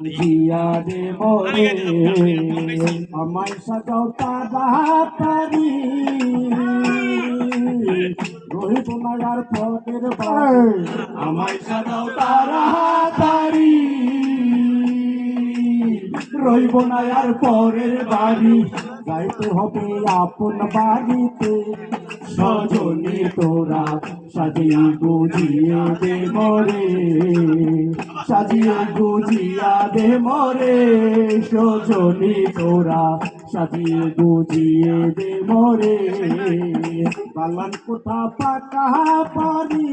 জিয়া দে মোরে আমায় সাজাও তাড়াতাড়ি। রহিত নাগার পথের বাড়ি আমায় সাজাও রইব না আর পরের বাড়ি যাইতে হবে আপন বাড়িতে। সজনী তোরা সাজিয়ে গুজিয়ে দে মরে। সাজিয়ে গুজিয়া দে মরে। সজনী তোরা সাজিয়ে গুজিয়ে দে মরে। বালান কোথা পাকা পারি?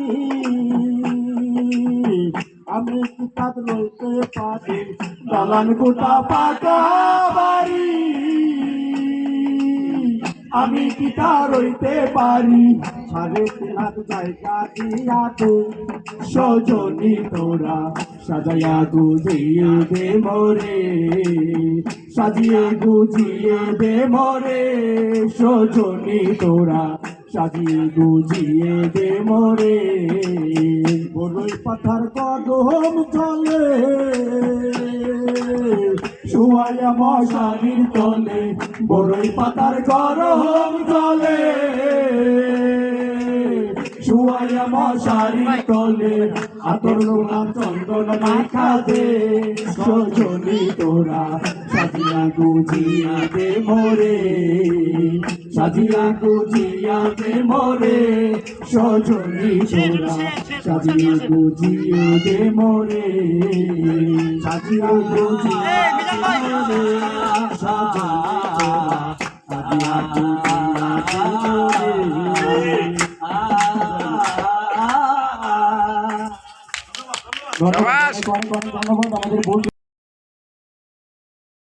আমি কি রইতে পারি? দালান কোটা পাকা বাড়ি আমি কি তা রইতে পারি। সাড়ে তিন হাত জায়গা দিয়াতে সজনী তোরা সাজাইয়া গুজিয়ে দে মোরে। সাজিয়ে গুজিয়ে দে মোরে, সজনী তোরা সাজিয়ে গুজিয়ে দে মোরে। বড়ই পাথার কদম চলে শুয়াইয়া মশারির তলে বড়ই পাতার গরম চলে শুয়াইয়া মশারির তলে আতর লোনা চন্দন মাখা দে। সজনী তোরা সাজিয়া গুজিয়া দে মোরে। সাজিয়া গুজিয়া দে মোরে সজনী তোরা সাজিয়া গুজিয়া দে মোরে সাজিয়া গুজিয়া দে মোরে সাজিয়া দে ধন্যবাদ আমাদের বন্ধু